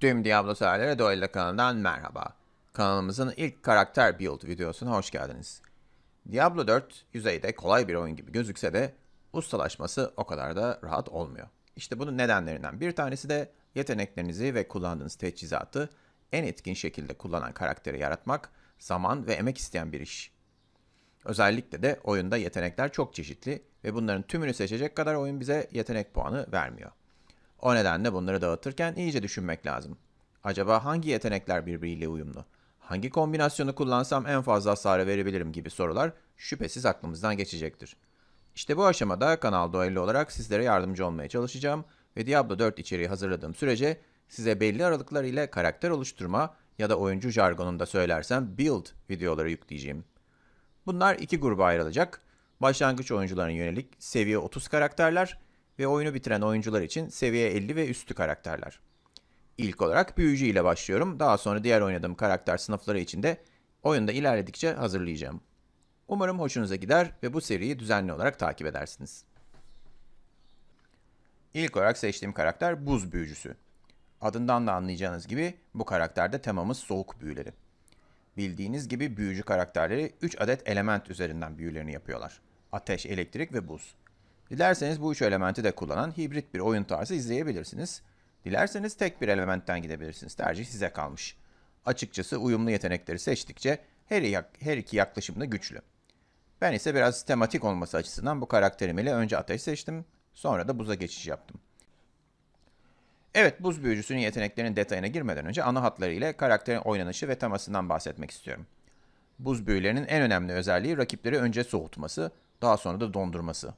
Tüm Diablo severlere Duello kanalından merhaba. Kanalımızın ilk karakter build videosuna hoş geldiniz. Diablo 4 yüzeyde kolay bir oyun gibi gözükse de ustalaşması o kadar da rahat olmuyor. İşte bunun nedenlerinden bir tanesi de yeteneklerinizi ve kullandığınız teçhizatı en etkin şekilde kullanan karakteri yaratmak zaman ve emek isteyen bir iş. Özellikle de oyunda yetenekler çok çeşitli ve bunların tümünü seçecek kadar oyun bize yetenek puanı vermiyor. O nedenle bunları dağıtırken iyice düşünmek lazım. Acaba hangi yetenekler birbiriyle uyumlu? Hangi kombinasyonu kullansam en fazla hasarı verebilirim gibi sorular şüphesiz aklımızdan geçecektir. İşte bu aşamada Kanal Duello olarak sizlere yardımcı olmaya çalışacağım ve Diablo 4 içeriği hazırladığım sürece size belli aralıklar ile karakter oluşturma ya da oyuncu jargonunda söylersem build videoları yükleyeceğim. Bunlar iki gruba ayrılacak. Başlangıç oyuncularına yönelik seviye 30 karakterler ve oyunu bitiren oyuncular için seviye 50 ve üstü karakterler. İlk olarak büyücü ile başlıyorum. Daha sonra diğer oynadığım karakter sınıfları için de oyunda ilerledikçe hazırlayacağım. Umarım hoşunuza gider ve bu seriyi düzenli olarak takip edersiniz. İlk olarak seçtiğim karakter buz büyücüsü. Adından da anlayacağınız gibi bu karakterde temamız soğuk büyüleri. Bildiğiniz gibi büyücü karakterleri 3 adet element üzerinden büyülerini yapıyorlar. Ateş, elektrik ve buz. Dilerseniz bu üç elementi de kullanan hibrit bir oyun tarzı izleyebilirsiniz. Dilerseniz tek bir elementten gidebilirsiniz. Tercih size kalmış. Açıkçası uyumlu yetenekleri seçtikçe her, iki yaklaşım da güçlü. Ben ise biraz tematik olması açısından bu karakterim ile önce ateş seçtim, sonra da buza geçiş yaptım. Evet, buz büyücüsünün yeteneklerinin detayına girmeden önce ana hatlarıyla karakterin oynanışı ve temasından bahsetmek istiyorum. Buz büyülerinin en önemli özelliği rakipleri önce soğutması, daha sonra da dondurması.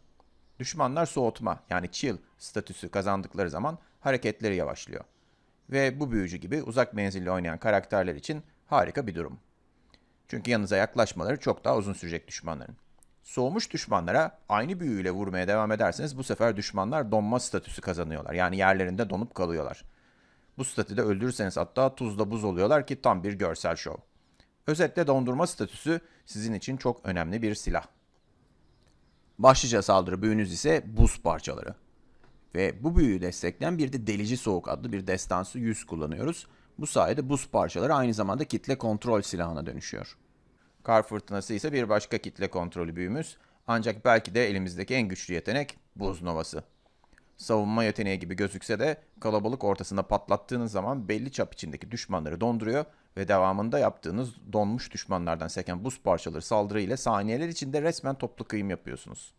Düşmanlar soğutma yani chill statüsü kazandıkları zaman hareketleri yavaşlıyor. Ve bu büyücü gibi uzak menzilli oynayan karakterler için harika bir durum. Çünkü yanınıza yaklaşmaları çok daha uzun sürecek düşmanların. Soğumuş düşmanlara aynı büyüyle vurmaya devam ederseniz bu sefer düşmanlar donma statüsü kazanıyorlar. Yani yerlerinde donup kalıyorlar. Bu statüde öldürürseniz hatta tuzla buz oluyorlar ki tam bir görsel şov. Özetle dondurma statüsü sizin için çok önemli bir silah. Başlıca saldırı büyünüz ise buz parçaları. Ve bu büyüyü destekleyen bir de delici soğuk adlı bir destansı yüz kullanıyoruz. Bu sayede buz parçaları aynı zamanda kitle kontrol silahına dönüşüyor. Kar fırtınası ise bir başka kitle kontrolü büyümüz. Ancak belki de elimizdeki en güçlü yetenek buz novası. Savunma yeteneği gibi gözükse de kalabalık ortasında patlattığınız zaman belli çap içindeki düşmanları donduruyor ve devamında yaptığınız donmuş düşmanlardan seken buz parçaları saldırı ile saniyeler içinde resmen toplu kıyım yapıyorsunuz.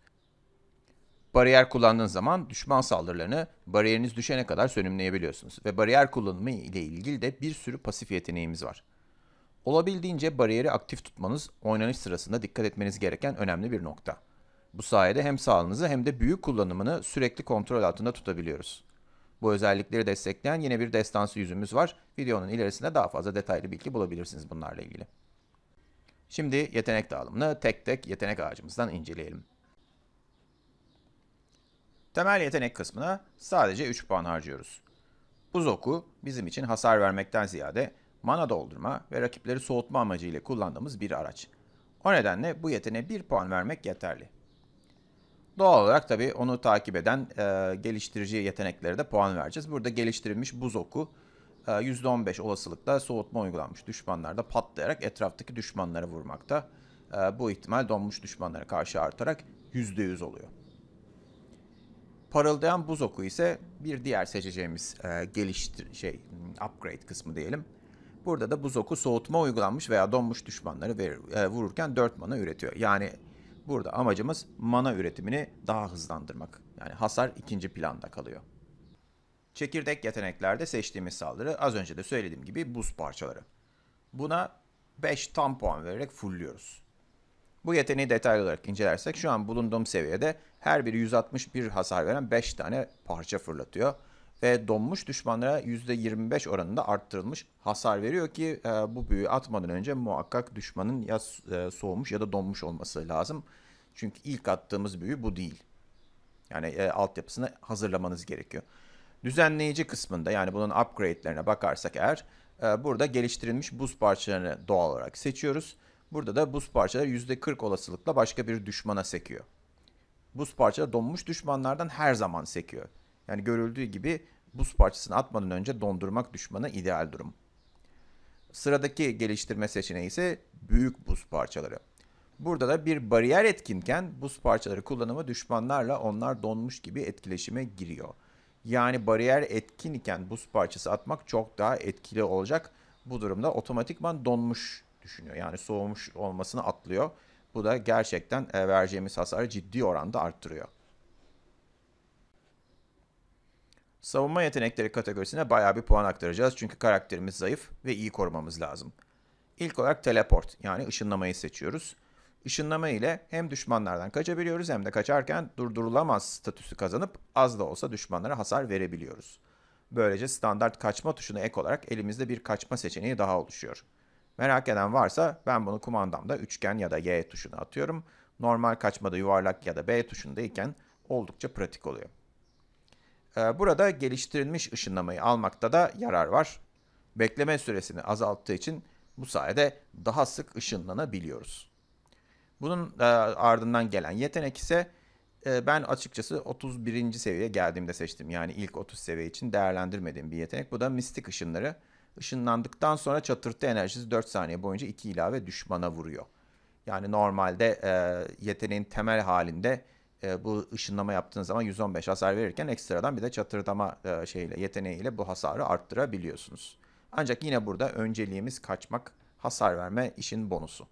Bariyer kullandığınız zaman düşman saldırılarını bariyeriniz düşene kadar sönümleyebiliyorsunuz ve bariyer kullanımı ile ilgili de bir sürü pasif yeteneğimiz var. Olabildiğince bariyeri aktif tutmanız oynanış sırasında dikkat etmeniz gereken önemli bir nokta. Bu sayede hem sağlığınızı hem de büyü kullanımını sürekli kontrol altında tutabiliyoruz. Bu özellikleri destekleyen yine bir destansı yüzümüz var. Videonun ilerisinde daha fazla detaylı bilgi bulabilirsiniz bunlarla ilgili. Şimdi yetenek dağılımını tek tek yetenek ağacımızdan inceleyelim. Temel yetenek kısmına sadece 3 puan harcıyoruz. Buz oku bizim için hasar vermekten ziyade mana doldurma ve rakipleri soğutma amacıyla kullandığımız bir araç. O nedenle bu yeteneğe 1 puan vermek yeterli. Doğal olarak tabii onu takip eden e, geliştirici yeteneklere de puan vereceğiz. Burada geliştirilmiş buz oku e, %15 olasılıkla soğutma uygulanmış düşmanlarda patlayarak etraftaki düşmanları vurmakta. E, bu ihtimal donmuş düşmanlara karşı artarak %100 oluyor. Parıldayan buz oku ise bir diğer seçeceğimiz e, geliştir şey upgrade kısmı diyelim. Burada da buz oku soğutma uygulanmış veya donmuş düşmanları verir, e, vururken 4 mana üretiyor. Yani burada amacımız mana üretimini daha hızlandırmak. Yani hasar ikinci planda kalıyor. Çekirdek yeteneklerde seçtiğimiz saldırı az önce de söylediğim gibi buz parçaları. Buna 5 tam puan vererek fullliyoruz. Bu yeteneği detaylı olarak incelersek şu an bulunduğum seviyede her biri 161 hasar veren 5 tane parça fırlatıyor. Ve donmuş düşmanlara %25 oranında arttırılmış hasar veriyor ki e, bu büyüyü atmadan önce muhakkak düşmanın ya e, soğumuş ya da donmuş olması lazım. Çünkü ilk attığımız büyü bu değil. Yani e, altyapısını hazırlamanız gerekiyor. Düzenleyici kısmında yani bunun upgrade'lerine bakarsak eğer e, burada geliştirilmiş buz parçalarını doğal olarak seçiyoruz. Burada da buz parçaları %40 olasılıkla başka bir düşmana sekiyor. Buz parçaları donmuş düşmanlardan her zaman sekiyor. Yani görüldüğü gibi buz parçasını atmadan önce dondurmak düşmanı ideal durum. Sıradaki geliştirme seçeneği ise büyük buz parçaları. Burada da bir bariyer etkinken buz parçaları kullanımı düşmanlarla onlar donmuş gibi etkileşime giriyor. Yani bariyer etkin iken buz parçası atmak çok daha etkili olacak. Bu durumda otomatikman donmuş düşünüyor. Yani soğumuş olmasını atlıyor. Bu da gerçekten e, vereceğimiz hasarı ciddi oranda arttırıyor. Savunma yetenekleri kategorisine bayağı bir puan aktaracağız çünkü karakterimiz zayıf ve iyi korumamız lazım. İlk olarak teleport yani ışınlamayı seçiyoruz. Işınlama ile hem düşmanlardan kaçabiliyoruz hem de kaçarken durdurulamaz statüsü kazanıp az da olsa düşmanlara hasar verebiliyoruz. Böylece standart kaçma tuşuna ek olarak elimizde bir kaçma seçeneği daha oluşuyor. Merak eden varsa ben bunu kumandamda üçgen ya da Y tuşuna atıyorum. Normal kaçmada yuvarlak ya da B tuşundayken oldukça pratik oluyor. Ee, Burada geliştirilmiş ışınlamayı almakta da yarar var. Bekleme süresini azalttığı için bu sayede daha sık ışınlanabiliyoruz. Bunun e, ardından gelen yetenek ise e, ben açıkçası 31. seviyeye geldiğimde seçtim. Yani ilk 30 seviye için değerlendirmediğim bir yetenek. Bu da mistik ışınları. Işınlandıktan sonra çatırtı enerjisi 4 saniye boyunca 2 ilave düşmana vuruyor. Yani normalde e, yeteneğin temel halinde e, bu ışınlama yaptığınız zaman 115 hasar verirken ekstradan bir de çatırdama e, şeyle yeteneğiyle bu hasarı arttırabiliyorsunuz. Ancak yine burada önceliğimiz kaçmak, hasar verme işin bonusu.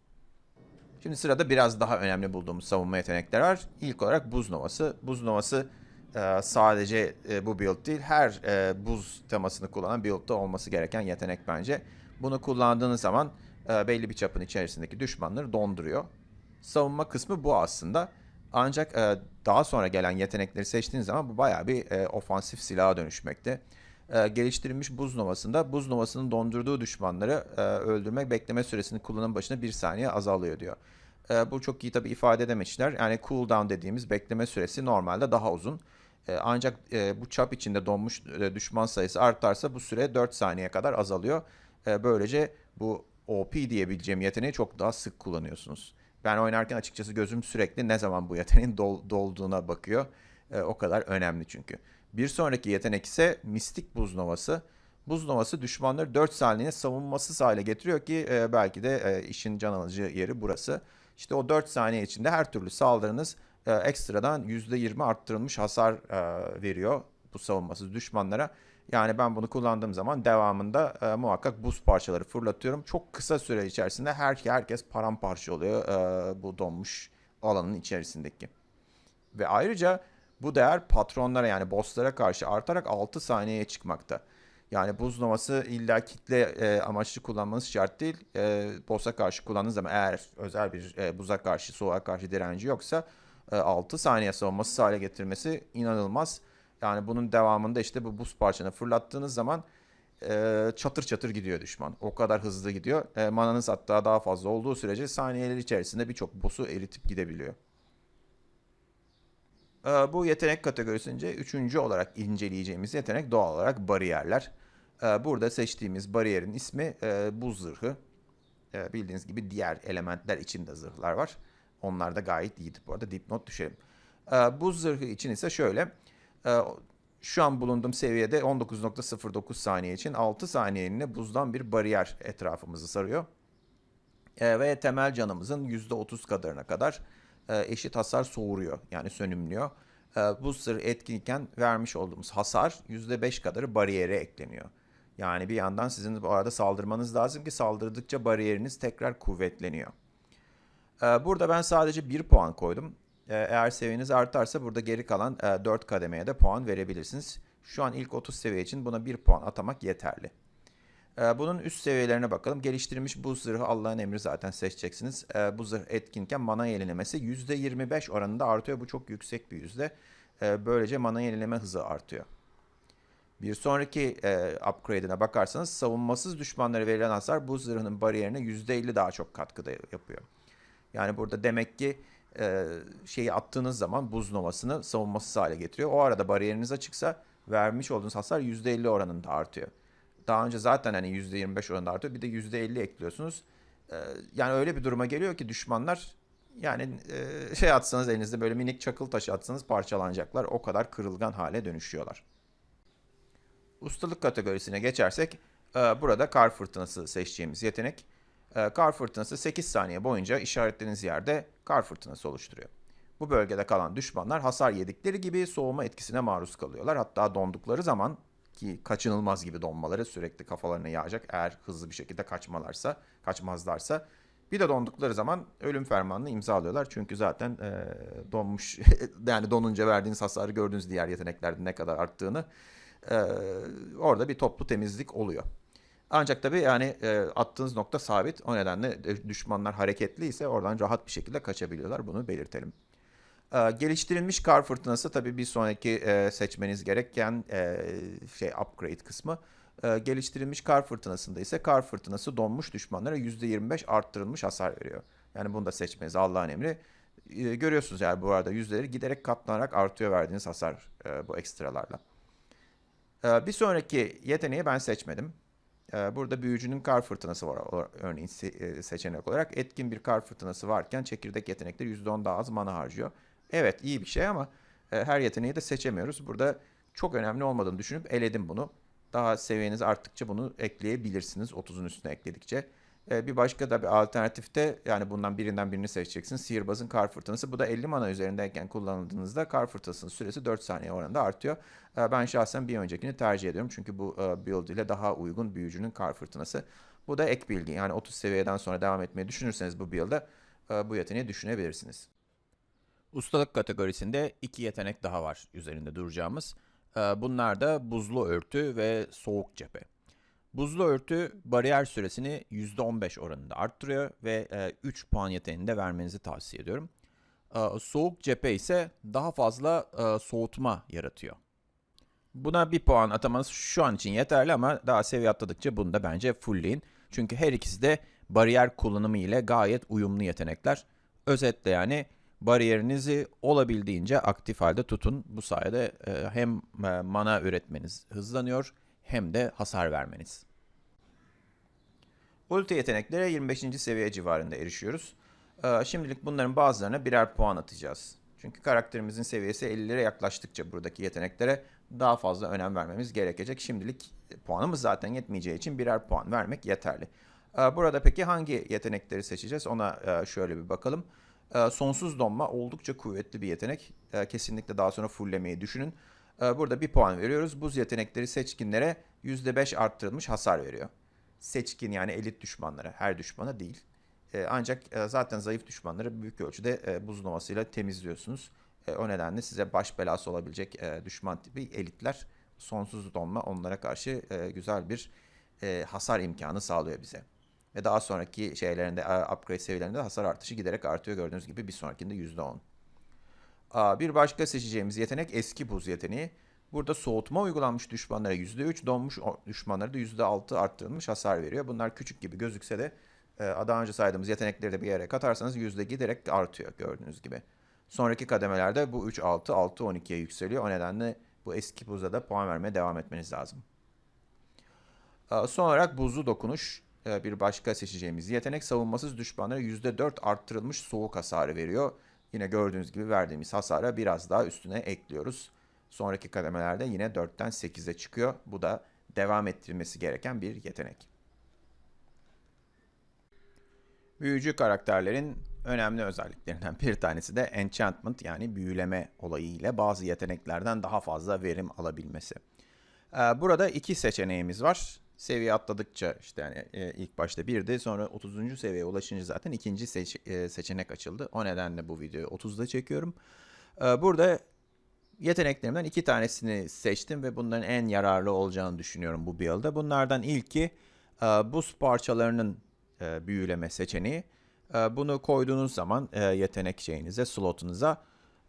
Şimdi sırada biraz daha önemli bulduğumuz savunma yetenekler var. İlk olarak buz novası. Buz novası e, sadece e, bu build değil, her e, buz temasını kullanan build'da olması gereken yetenek bence. Bunu kullandığınız zaman e, belli bir çapın içerisindeki düşmanları donduruyor. Savunma kısmı bu aslında. Ancak e, daha sonra gelen yetenekleri seçtiğiniz zaman bu bayağı bir e, ofansif silaha dönüşmekte. E, geliştirilmiş buz novasında buz novasının dondurduğu düşmanları e, öldürmek bekleme süresini kullanım başına bir saniye azalıyor diyor. E, bu çok iyi tabii ifade edememişler. Yani cooldown dediğimiz bekleme süresi normalde daha uzun. E, ancak e, bu çap içinde donmuş e, düşman sayısı artarsa bu süre 4 saniye kadar azalıyor. E, böylece bu OP diyebileceğim yeteneği çok daha sık kullanıyorsunuz. Ben oynarken açıkçası gözüm sürekli ne zaman bu yeteneğin dol, dolduğuna bakıyor. E, o kadar önemli çünkü. Bir sonraki yetenek ise Mistik Buz Novası. Buz Novası düşmanları 4 saniye savunmasız hale getiriyor ki e, belki de e, işin can alıcı yeri burası. İşte o 4 saniye içinde her türlü saldırınız e, ekstradan %20 arttırılmış hasar e, veriyor bu savunmasız düşmanlara. Yani ben bunu kullandığım zaman devamında e, muhakkak buz parçaları fırlatıyorum. Çok kısa süre içerisinde her herkes paramparça oluyor e, bu donmuş alanın içerisindeki. Ve ayrıca bu değer patronlara yani bosslara karşı artarak 6 saniyeye çıkmakta. Yani buz novası illa kitle e, amaçlı kullanmanız şart değil. E, boss'a karşı kullandığınız zaman eğer özel bir e, buza karşı, soğuğa karşı direnci yoksa e, 6 saniye savunmasız hale getirmesi inanılmaz. Yani bunun devamında işte bu buz parçanı fırlattığınız zaman e, çatır çatır gidiyor düşman. O kadar hızlı gidiyor. E, mananız hatta daha fazla olduğu sürece saniyeler içerisinde birçok boss'u eritip gidebiliyor. E, bu yetenek kategorisince üçüncü olarak inceleyeceğimiz yetenek doğal olarak bariyerler. E, burada seçtiğimiz bariyerin ismi e, buz zırhı. E, bildiğiniz gibi diğer elementler için de zırhlar var. Onlar da gayet iyiydi. Bu arada dipnot düşelim. E, buz zırhı için ise şöyle. E, şu an bulunduğum seviyede 19.09 saniye için 6 saniyeliğine buzdan bir bariyer etrafımızı sarıyor. E, ve temel canımızın %30 kadarına kadar e, eşit hasar soğuruyor. Yani sönümlüyor. E, buz zırhı etkinken vermiş olduğumuz hasar %5 kadarı bariyere ekleniyor. Yani bir yandan sizin bu arada saldırmanız lazım ki saldırdıkça bariyeriniz tekrar kuvvetleniyor. Burada ben sadece 1 puan koydum. E, eğer seviyeniz artarsa burada geri kalan e, 4 kademeye de puan verebilirsiniz. Şu an ilk 30 seviye için buna 1 puan atamak yeterli. E, bunun üst seviyelerine bakalım. Geliştirilmiş buz zırhı Allah'ın emri zaten seçeceksiniz. E, bu zırh etkinken mana yenilemesi %25 oranında artıyor. Bu çok yüksek bir yüzde. Böylece mana yenileme hızı artıyor. Bir sonraki e, upgrade'ine bakarsanız savunmasız düşmanlara verilen hasar buz zırhının bariyerine %50 daha çok katkıda yapıyor. Yani burada demek ki e, şeyi attığınız zaman buz novasını savunmasız hale getiriyor. O arada bariyeriniz açıksa vermiş olduğunuz hasar %50 oranında artıyor. Daha önce zaten hani %25 oranında artıyor. Bir de %50 ekliyorsunuz. E, yani öyle bir duruma geliyor ki düşmanlar yani e, şey atsanız elinizde böyle minik çakıl taşı atsanız parçalanacaklar. O kadar kırılgan hale dönüşüyorlar. Ustalık kategorisine geçersek e, burada kar fırtınası seçeceğimiz yetenek. E, Kar fırtınası 8 saniye boyunca işaretlediğiniz yerde kar fırtınası oluşturuyor. Bu bölgede kalan düşmanlar hasar yedikleri gibi soğuma etkisine maruz kalıyorlar. Hatta dondukları zaman ki kaçınılmaz gibi donmaları sürekli kafalarına yağacak eğer hızlı bir şekilde kaçmalarsa, kaçmazlarsa. Bir de dondukları zaman ölüm fermanını imzalıyorlar. Çünkü zaten e, donmuş yani donunca verdiğiniz hasarı gördüğünüz diğer yeteneklerde ne kadar arttığını e, orada bir toplu temizlik oluyor. Ancak tabii yani e, attığınız nokta sabit. O nedenle e, düşmanlar hareketli ise oradan rahat bir şekilde kaçabiliyorlar. Bunu belirtelim. E, geliştirilmiş kar fırtınası tabii bir sonraki e, seçmeniz gereken e, şey upgrade kısmı. E, geliştirilmiş kar fırtınasında ise kar fırtınası donmuş düşmanlara %25 arttırılmış hasar veriyor. Yani bunu da seçmeniz Allah'ın emri. E, görüyorsunuz yani bu arada yüzdeleri giderek katlanarak artıyor verdiğiniz hasar e, bu ekstralarla. E, bir sonraki yeteneği ben seçmedim. E, burada büyücünün kar fırtınası var örneğin e, seçenek olarak. Etkin bir kar fırtınası varken çekirdek yetenekleri %10 daha az mana harcıyor. Evet iyi bir şey ama e, her yeteneği de seçemiyoruz. Burada çok önemli olmadığını düşünüp eledim bunu. Daha seviyeniz arttıkça bunu ekleyebilirsiniz 30'un üstüne ekledikçe. E, bir başka da bir alternatifte yani bundan birinden birini seçeceksiniz. Sihirbazın kar fırtınası. Bu da 50 mana üzerindeyken kullanıldığınızda kar fırtınasının süresi 4 saniye oranında artıyor. E, Ben şahsen bir öncekini tercih ediyorum. Çünkü bu e, build ile daha uygun büyücünün kar fırtınası. Bu da ek bilgi. Yani 30 seviyeden sonra devam etmeyi düşünürseniz bu build'da e, bu yeteneği düşünebilirsiniz. Ustalık kategorisinde iki yetenek daha var üzerinde duracağımız. E, Bunlar da buzlu örtü ve soğuk cephe. Buzlu örtü bariyer süresini %15 oranında arttırıyor ve e, 3 puan yeteneğini de vermenizi tavsiye ediyorum. E, Soğuk cephe ise daha fazla e, soğutma yaratıyor. Buna bir puan atamanız şu an için yeterli ama daha seviye atladıkça bunu da bence fullleyin. Çünkü her ikisi de bariyer kullanımı ile gayet uyumlu yetenekler. Özetle yani bariyerinizi olabildiğince aktif halde tutun. Bu sayede e, hem e, mana üretmeniz hızlanıyor hem de hasar vermeniz. Ulti yeteneklere 25. seviye civarında erişiyoruz. Ee, Şimdilik bunların bazılarına birer puan atacağız. Çünkü karakterimizin seviyesi 50'lere yaklaştıkça buradaki yeteneklere daha fazla önem vermemiz gerekecek. Şimdilik puanımız zaten yetmeyeceği için birer puan vermek yeterli. Ee, Burada peki hangi yetenekleri seçeceğiz ona e, şöyle bir bakalım. Ee, Sonsuz donma oldukça kuvvetli bir yetenek. Kesinlikle daha sonra fulllemeyi düşünün. Ee, Burada bir puan veriyoruz. Buz yetenekleri seçkinlere %5 arttırılmış hasar veriyor. Seçkin yani elit düşmanlara, her düşmana değil. Ee, ancak e, zaten zayıf düşmanları büyük ölçüde e, buz novasıyla temizliyorsunuz. E, o nedenle size baş belası olabilecek düşman tipi elitler sonsuz donma onlara karşı güzel bir hasar imkanı sağlıyor bize. Ve daha sonraki şeylerinde, upgrade seviyelerinde hasar artışı giderek artıyor gördüğünüz gibi bir sonrakinde %10. Bir başka seçeceğimiz yetenek eski buz yeteneği. Burada soğutma uygulanmış düşmanlara %3, donmuş düşmanlara da %6 arttırılmış hasar veriyor. Bunlar küçük gibi gözükse de e, daha önce saydığımız yetenekleri de bir yere katarsanız yüzde giderek artıyor gördüğünüz gibi. Sonraki kademelerde bu 3, 6, 6, 12'ye yükseliyor. O nedenle bu eski buza da puan vermeye devam etmeniz lazım. Son olarak buzlu dokunuş e, bir başka seçeceğimiz yetenek savunmasız düşmanlara %4 arttırılmış soğuk hasarı veriyor. Yine gördüğünüz gibi verdiğimiz hasara biraz daha üstüne ekliyoruz. Sonraki kademelerde yine 4'ten 8'e çıkıyor. Bu da devam ettirilmesi gereken bir yetenek. Büyücü karakterlerin önemli özelliklerinden bir tanesi de enchantment yani büyüleme olayı ile bazı yeteneklerden daha fazla verim alabilmesi. Ee, Burada iki seçeneğimiz var. Seviye atladıkça işte yani e, ilk başta birdi sonra 30. seviyeye ulaşınca zaten ikinci seç- e, seçenek açıldı. O nedenle bu videoyu 30'da çekiyorum. Ee, Burada yeteneklerimden iki tanesini seçtim ve bunların en yararlı olacağını düşünüyorum bu build'da. Bunlardan ilki e, buz parçalarının e, büyüleme seçeneği. E, Bunu koyduğunuz zaman e, yetenek şeyinize, slotunuza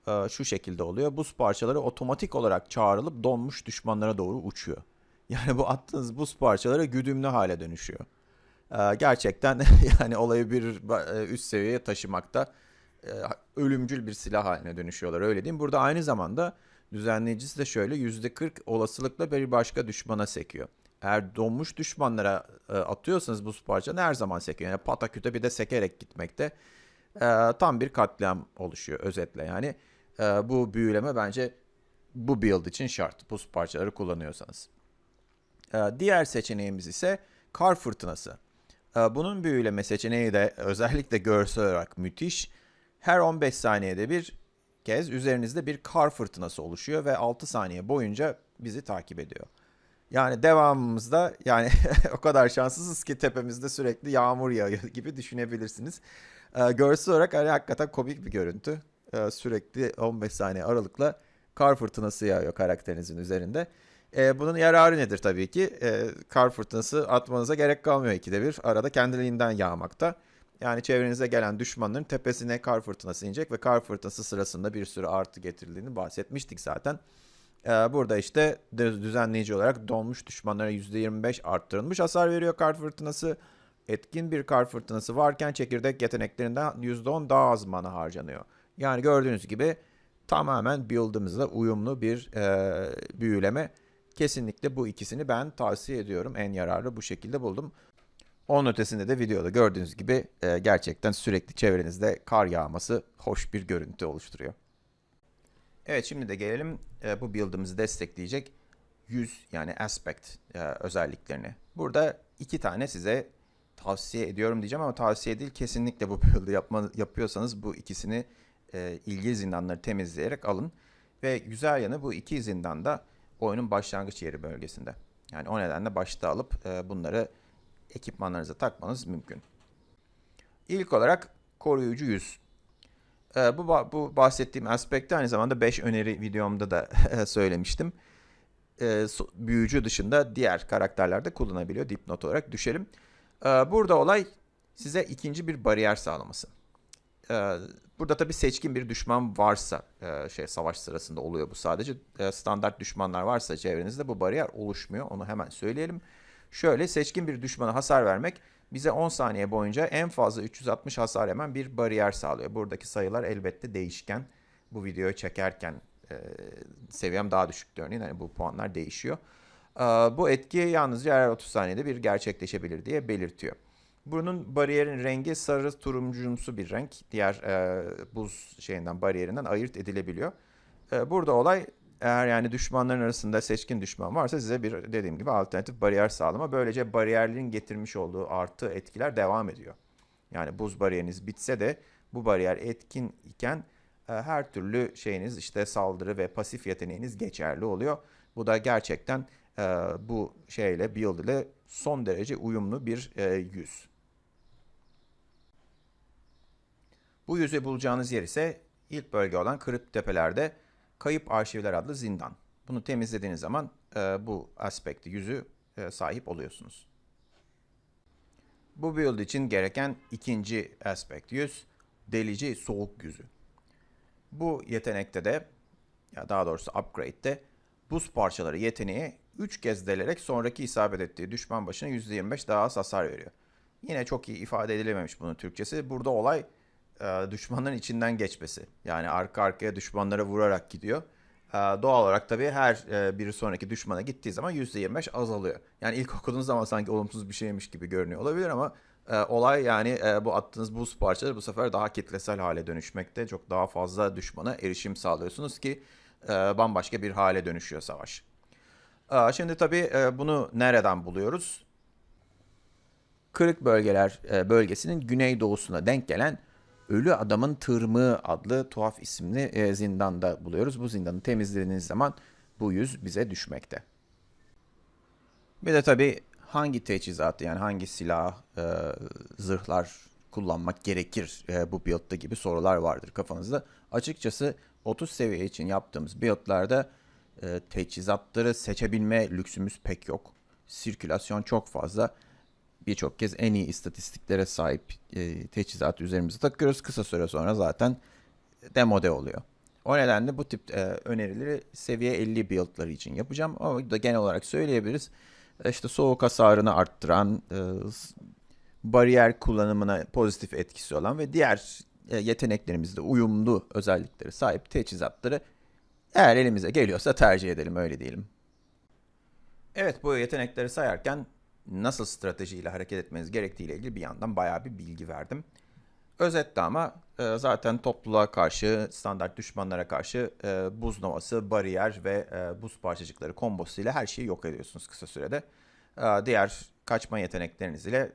e, şu şekilde oluyor. Buz parçaları otomatik olarak çağrılıp donmuş düşmanlara doğru uçuyor. Yani bu attığınız buz parçaları güdümlü hale dönüşüyor. E, Gerçekten yani olayı bir e, üst seviyeye taşımakta e, ölümcül bir silah haline dönüşüyorlar öyle diyeyim. Burada aynı zamanda düzenleyicisi de şöyle %40 olasılıkla bir başka düşmana sekiyor. Eğer donmuş düşmanlara e, atıyorsanız buz parçalarını her zaman sekiyor. Yani pataküte bir de sekerek gitmekte tam bir katliam oluşuyor özetle yani. Bu büyüleme bence bu build için şart buz parçaları kullanıyorsanız. Ee, diğer seçeneğimiz ise kar fırtınası. Ee, bunun büyüleme seçeneği de özellikle görsel olarak müthiş. Her 15 saniyede bir kez üzerinizde bir kar fırtınası oluşuyor ve 6 saniye boyunca bizi takip ediyor. Yani devamımızda yani o kadar şanssızız ki tepemizde sürekli yağmur yağıyor gibi düşünebilirsiniz. Ee, görsel olarak hani hakikaten komik bir görüntü. Sürekli 15 saniye aralıkla kar fırtınası yağıyor karakterinizin üzerinde. Ee, bunun yararı nedir tabii ki? Ee, kar fırtınası atmanıza gerek kalmıyor ikide bir. Arada kendiliğinden yağmakta. Yani çevrenize gelen düşmanların tepesine kar fırtınası inecek ve kar fırtınası sırasında bir sürü artı getirildiğini bahsetmiştik zaten. Ee, burada işte düzenleyici olarak donmuş düşmanlara %25 arttırılmış hasar veriyor kar fırtınası. Etkin bir kar fırtınası varken çekirdek yeteneklerinden %10 daha az mana harcanıyor. Yani gördüğünüz gibi tamamen build'ımızla uyumlu bir e, büyüleme. Kesinlikle bu ikisini ben tavsiye ediyorum. En yararlı bu şekilde buldum. Onun ötesinde de videoda gördüğünüz gibi e, gerçekten sürekli çevrenizde kar yağması hoş bir görüntü oluşturuyor. Evet şimdi de gelelim e, bu build'ımızı destekleyecek yüz yani aspect e, özelliklerini. Burada iki tane size tavsiye ediyorum diyeceğim ama tavsiye değil kesinlikle bu build'ı yapıyorsanız bu ikisini e, ilgili zindanları temizleyerek alın. Ve güzel yanı bu iki zindanda oyunun başlangıç yeri bölgesinde. Yani o nedenle başta alıp e, bunları ekipmanlarınıza takmanız mümkün. İlk olarak koruyucu yüz. E, bu, bu bahsettiğim aspekti aynı zamanda 5 öneri videomda da söylemiştim. E, büyücü dışında diğer karakterlerde kullanabiliyor. Dipnot olarak düşelim. E, burada olay size ikinci bir bariyer sağlaması. E, burada tabi seçkin bir düşman varsa e, şey savaş sırasında oluyor bu sadece. E, standart düşmanlar varsa çevrenizde bu bariyer oluşmuyor. Onu hemen söyleyelim. Şöyle seçkin bir düşmana hasar vermek bize 10 saniye boyunca en fazla 360 hasar hemen bir bariyer sağlıyor. Buradaki sayılar elbette değişken. Bu videoyu çekerken e, seviyem daha düşüktü örneğin. Yani bu puanlar değişiyor. E, bu etki yalnızca her 30 saniyede bir gerçekleşebilir diye belirtiyor. Bunun bariyerin rengi sarı turuncumsu bir renk. Diğer e, buz şeyinden bariyerinden ayırt edilebiliyor. E, burada olay eğer yani düşmanların arasında seçkin düşman varsa size bir dediğim gibi alternatif bariyer sağlama. Böylece bariyerlerin getirmiş olduğu artı etkiler devam ediyor. Yani buz bariyeriniz bitse de bu bariyer etkin iken e, her türlü şeyiniz işte saldırı ve pasif yeteneğiniz geçerli oluyor. Bu da gerçekten e, bu şeyle build ile son derece uyumlu bir e, yüz. Bu yüzü bulacağınız yer ise ilk bölge olan Kırık Tepeler'de Kayıp Arşivler adlı zindan. Bunu temizlediğiniz zaman e, bu aspekti, yüzü e, sahip oluyorsunuz. Bu build için gereken ikinci aspekt yüz, delici soğuk yüzü. Bu yetenekte de, ya daha doğrusu upgrade'de buz parçaları yeteneği 3 kez delerek sonraki isabet ettiği düşman başına %25 daha az hasar veriyor. Yine çok iyi ifade edilememiş bunun Türkçesi. Burada olay e, düşmanların içinden geçmesi. Yani arka arkaya düşmanlara vurarak gidiyor. E, doğal olarak tabii her e, bir sonraki düşmana gittiği zaman %25 azalıyor. Yani ilk okuduğunuz zaman sanki olumsuz bir şeymiş gibi görünüyor olabilir ama e, olay yani bu attığınız buz parçaları bu sefer daha kitlesel hale dönüşmekte. Çok daha fazla düşmana erişim sağlıyorsunuz ki bambaşka bir hale dönüşüyor savaş. Şimdi tabii bunu nereden buluyoruz? Kırık bölgeler bölgesinin güneydoğusuna denk gelen Ölü Adamın Tırmığı adlı tuhaf isimli e, zindanda buluyoruz. Bu zindanı temizlediğiniz zaman bu yüz bize düşmekte. Bir de tabii hangi teçhizatı yani hangi silah, e, zırhlar kullanmak gerekir e, bu build'da gibi sorular vardır kafanızda. Açıkçası 30 seviye için yaptığımız build'larda e, teçhizatları seçebilme lüksümüz pek yok. Sirkülasyon çok fazla birçok kez en iyi istatistiklere sahip e, teçhizatı üzerimize takıyoruz. Kısa süre sonra zaten demode oluyor. O nedenle bu tip e, önerileri seviye 50 build'ları için yapacağım. Ama da genel olarak söyleyebiliriz. E, işte soğuk hasarını arttıran, e, bariyer kullanımına pozitif etkisi olan ve diğer e, yeteneklerimizde uyumlu özellikleri sahip teçhizatları eğer elimize geliyorsa tercih edelim öyle diyelim. Evet bu yetenekleri sayarken nasıl stratejiyle hareket etmeniz gerektiğiyle ilgili bir yandan bayağı bir bilgi verdim. Özetle ama e, zaten topluluğa karşı, standart düşmanlara karşı e, buz novası, bariyer ve e, buz parçacıkları kombosuyla her şeyi yok ediyorsunuz kısa sürede. Diğer kaçma yetenekleriniz ile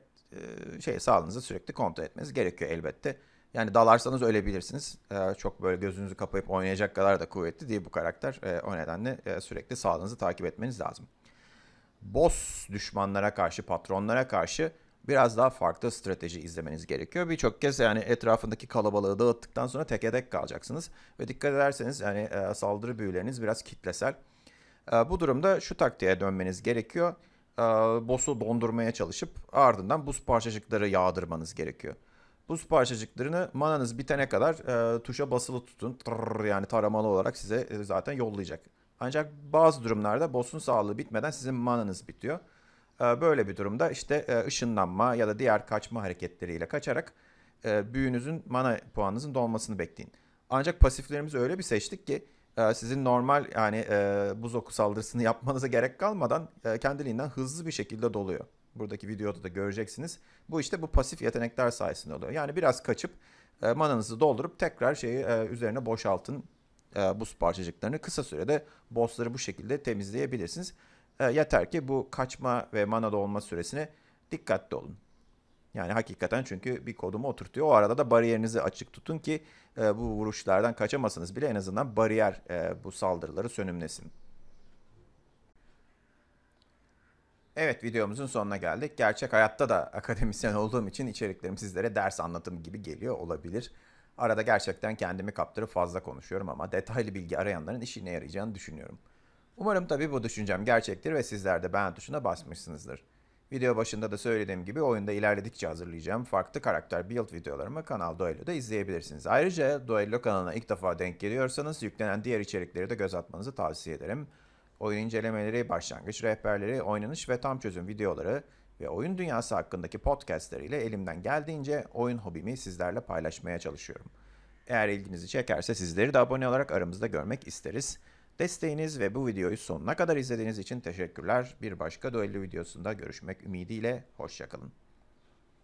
şey sağlığınızı sürekli kontrol etmeniz gerekiyor elbette. Yani dalarsanız ölebilirsiniz. Çok böyle gözünüzü kapayıp oynayacak kadar da kuvvetli değil bu karakter. O nedenle sürekli sağlığınızı takip etmeniz lazım. Boss düşmanlara karşı, patronlara karşı biraz daha farklı strateji izlemeniz gerekiyor. Birçok kez yani etrafındaki kalabalığı dağıttıktan sonra teke tek kalacaksınız. Ve dikkat ederseniz yani e, saldırı büyüleriniz biraz kitlesel. E, bu durumda şu taktiğe dönmeniz gerekiyor. E, boss'u dondurmaya çalışıp ardından buz parçacıkları yağdırmanız gerekiyor. Buz parçacıklarını mananız bitene kadar e, tuşa basılı tutun. Tırrrr, yani taramalı olarak size e, zaten yollayacak. Ancak bazı durumlarda boss'un sağlığı bitmeden sizin mananız bitiyor. E, böyle bir durumda işte e, ışınlanma ya da diğer kaçma hareketleriyle kaçarak e, büyünüzün mana puanınızın dolmasını bekleyin. Ancak pasiflerimizi öyle bir seçtik ki e, sizin normal yani buz oku saldırısını yapmanıza gerek kalmadan kendiliğinden hızlı bir şekilde doluyor. Buradaki videoda da göreceksiniz. Bu işte bu pasif yetenekler sayesinde oluyor. Yani biraz kaçıp mananızı doldurup tekrar şeyi üzerine boşaltın e, buz parçacıklarını. Kısa sürede bossları bu şekilde temizleyebilirsiniz. E, yeter ki bu kaçma ve mana dolma süresine dikkatli olun. Yani hakikaten çünkü bir kodumu oturtuyor. O arada da bariyerinizi açık tutun ki e, bu vuruşlardan kaçamasanız bile en azından bariyer e, bu saldırıları sönümlesin. Evet videomuzun sonuna geldik. Gerçek hayatta da akademisyen olduğum için içeriklerim sizlere ders anlatım gibi geliyor olabilir. Arada gerçekten kendimi kaptırıp fazla konuşuyorum ama detaylı bilgi arayanların işine yarayacağını düşünüyorum. Umarım tabii bu düşüncem gerçektir ve sizler de beğen tuşuna basmışsınızdır. Video başında da söylediğim gibi oyunda ilerledikçe hazırlayacağım farklı karakter build videolarımı Kanal Duello'da izleyebilirsiniz. Ayrıca Duello kanalına ilk defa denk geliyorsanız yüklenen diğer içerikleri de göz atmanızı tavsiye ederim. Oyun incelemeleri, başlangıç rehberleri, oynanış ve tam çözüm videoları ve oyun dünyası hakkındaki podcastleriyle elimden geldiğince oyun hobimi sizlerle paylaşmaya çalışıyorum. Eğer ilginizi çekerse sizleri de abone olarak aramızda görmek isteriz. Desteğiniz ve bu videoyu sonuna kadar izlediğiniz için teşekkürler. Bir başka duello videosunda görüşmek ümidiyle. Hoşçakalın.